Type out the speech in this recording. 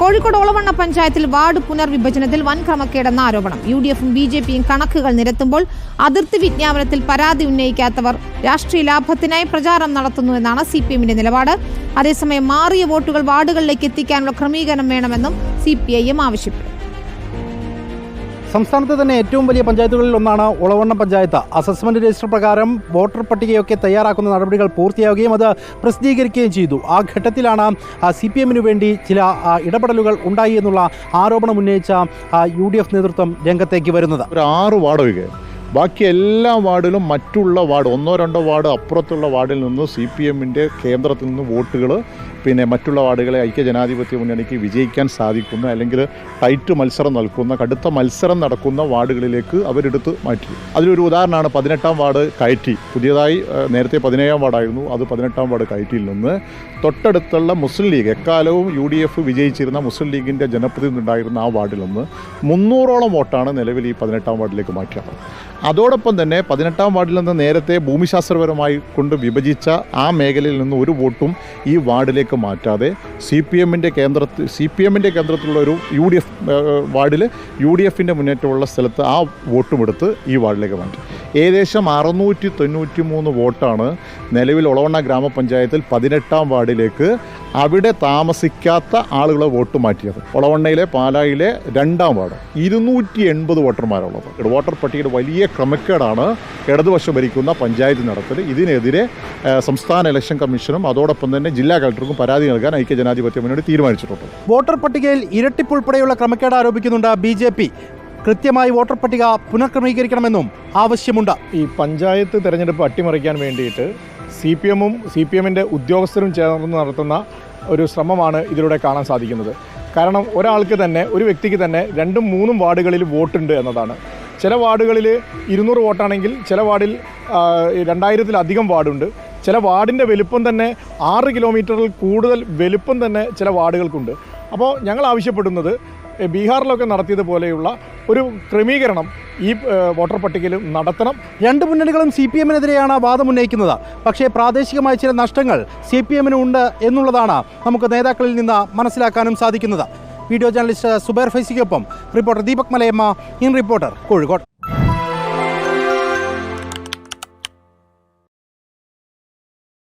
കോഴിക്കോട് ഒളവണ്ണ പഞ്ചായത്തിൽ വാർഡ് പുനർവിഭജനത്തിൽ വൻ ക്രമക്കേടെന്ന ആരോപണം. യു ഡി എഫും ബി ജെ പിയും കണക്കുകൾ നിരത്തുമ്പോൾ അതിർത്തി വിജ്ഞാപനത്തിൽ പരാതി ഉന്നയിക്കാത്തവർ രാഷ്ട്രീയ ലാഭത്തിനായി പ്രചാരണം നടത്തുന്നുവെന്നാണ് സി പി എമ്മിന്റെ നിലപാട്. അതേസമയം മാറിയ വോട്ടുകൾ വാർഡുകളിലേക്ക് എത്തിക്കാനുള്ള ക്രമീകരണം വേണമെന്നും സി പി ഐ എം ആവശ്യപ്പെട്ടു. സംസ്ഥാനത്തെ തന്നെ ഏറ്റവും വലിയ പഞ്ചായത്തുകളിൽ ഒന്നാണ് ഒളവണ്ണം പഞ്ചായത്ത്. അസസ്മെന്റ് രജിസ്റ്റർ പ്രകാരം വോട്ടർ പട്ടികയൊക്കെ തയ്യാറാക്കുന്ന നടപടികൾ പൂർത്തിയാവുകയും അത് പ്രസിദ്ധീകരിക്കുകയും ചെയ്തു. ആ ഘട്ടത്തിലാണ് സി പി എമ്മിനു വേണ്ടി ചില ഇടപെടലുകൾ ഉണ്ടായി എന്നുള്ള ആരോപണം ഉന്നയിച്ച യു ഡി എഫ് നേതൃത്വം രംഗത്തേക്ക് വരുന്നത്. ഒരു ആറ് വാർഡ് ബാക്കി എല്ലാ വാർഡിലും മറ്റുള്ള വാർഡ് ഒന്നോ രണ്ടോ വാർഡ് അപ്പുറത്തുള്ള വാർഡിൽ നിന്ന് സി പി എമ്മിന്റെ കേന്ദ്രത്തിൽ നിന്ന് വോട്ടുകൾ പിന്നെ മറ്റുള്ള വാർഡുകളെ ഐക്യ ജനാധിപത്യ മുന്നണിക്ക് വിജയിക്കാൻ സാധിക്കുന്ന അല്ലെങ്കിൽ ടൈറ്റ് മത്സരം നൽകുന്ന കടുത്ത മത്സരം നടക്കുന്ന വാർഡുകളിലേക്ക് അവരെടുത്ത് മാറ്റി. അതിലൊരു ഉദാഹരണമാണ് പതിനെട്ടാം വാർഡ് കയറ്റി. പുതിയതായി നേരത്തെ പതിനേഴാം വാർഡായിരുന്നു അത് പതിനെട്ടാം വാർഡ് കയറ്റിയിൽ നിന്ന് തൊട്ടടുത്തുള്ള മുസ്ലിം ലീഗ് എക്കാലവും യു ഡി എഫ് വിജയിച്ചിരുന്ന മുസ്ലിം ലീഗിന്റെ ജനപ്രതിനിധി ഉണ്ടായിരുന്ന ആ വാർഡിൽ നിന്ന് മുന്നൂറോളം വോട്ടാണ് നിലവിൽ ഈ പതിനെട്ടാം വാർഡിലേക്ക് മാറ്റിയത്. അതോടൊപ്പം തന്നെ പതിനെട്ടാം വാർഡിൽ നിന്ന് നേരത്തെ ഭൂമിശാസ്ത്രപരമായി കൊണ്ട് വിഭജിച്ച ആ മേഖലയിൽ നിന്ന് ഒരു വോട്ടും ഈ വാർഡിലേക്ക് മാറ്റാതെ സി പി എമ്മിന്റെ കേന്ദ്രത്തിൽ സി പി എമ്മിന്റെ കേന്ദ്രത്തിലുള്ള ഒരു യു ഡി എഫ് വാർഡിൽ യു ഡി എഫിന്റെ മുന്നേറ്റമുള്ള സ്ഥലത്ത് ആ വോട്ടും എടുത്ത് ഈ വാർഡിലേക്ക് മാറ്റി. ഏകദേശം അറുന്നൂറ്റി തൊണ്ണൂറ്റി മൂന്ന് വോട്ടാണ് നിലവിൽ ഒളവണ്ണ ഗ്രാമപഞ്ചായത്തിൽ പതിനെട്ടാം വാർഡിലേക്ക് അവിടെ താമസിക്കാത്ത ആളുകളെ വോട്ട് മാറ്റിയത്. ഒളവണ്ണയിലെ പാലായിലെ രണ്ടാം വാർഡ്. ഇരുന്നൂറ്റി എൺപത് വോട്ടർമാരുള്ളത് വോട്ടർ പട്ടികയുടെ വലിയ ക്രമക്കേടാണ് ഇടതുപക്ഷം ഭരിക്കുന്ന പഞ്ചായത്ത് നടത്തൽ ഇതിനെതിരെ സംസ്ഥാന ഇലക്ഷൻ കമ്മീഷനും അതോടൊപ്പം തന്നെ ജില്ലാ കളക്ടർക്കും പരാതി നൽകാൻ ഐക്യ ജനാധിപത്യ മുന്നണി തീരുമാനിച്ചിട്ടുണ്ട്. വോട്ടർ പട്ടികയിൽ ഇരട്ടിപ്പുൾപ്പെടെയുള്ള ക്രമക്കേട് ആരോപിക്കുന്നുണ്ട് ബി ജെ പി. കൃത്യമായി വോട്ടർ പട്ടിക പുനഃക്രമീകരിക്കണമെന്നും ആവശ്യമുണ്ട്. ഈ പഞ്ചായത്ത് തെരഞ്ഞെടുപ്പ് അട്ടിമറിക്കാൻ വേണ്ടിയിട്ട് സി പി എമ്മും സി പി എമ്മിന്റെ ഉദ്യോഗസ്ഥരും ചേർന്ന് നടത്തുന്ന ഒരു ശ്രമമാണ് ഇതിലൂടെ കാണാൻ സാധിക്കുന്നത്. കാരണം ഒരാൾക്ക് തന്നെ ഒരു വ്യക്തിക്ക് തന്നെ രണ്ടും മൂന്നും വാർഡുകളിൽ വോട്ടുണ്ട് എന്നതാണ്. ചില വാർഡുകളിൽ ഇരുന്നൂറ് വോട്ടാണെങ്കിൽ ചില വാർഡിൽ രണ്ടായിരത്തിലധികം വാർഡുണ്ട്. ചില വാർഡിന്റെ വലുപ്പം തന്നെ ആറ് കിലോമീറ്ററിൽ കൂടുതൽ വലുപ്പം തന്നെ ചില വാർഡുകൾക്കുണ്ട്. അപ്പോൾ ഞങ്ങൾ ആവശ്യപ്പെടുന്നത് ബീഹാറിലൊക്കെ നടത്തിയതുപോലെയുള്ള ഒരു ക്രമീകരണം ഈ വോട്ടർ പട്ടികയിൽ നടത്തണം. രണ്ട് മുന്നണികളും സി പി എമ്മിനെതിരെയാണ് വാദമുന്നയിക്കുന്നത് പക്ഷേ പ്രാദേശികമായ ചില നഷ്ടങ്ങൾ സി പി എമ്മിന് ഉണ്ട് എന്നുള്ളതാണ് നമുക്ക് നേതാക്കളിൽ നിന്ന് മനസ്സിലാക്കാനും സാധിക്കുന്നത്. Video journalist Zubair ഫൈസിക്കൊപ്പം reporter Deepak Malayamma in reporter Kozhikode.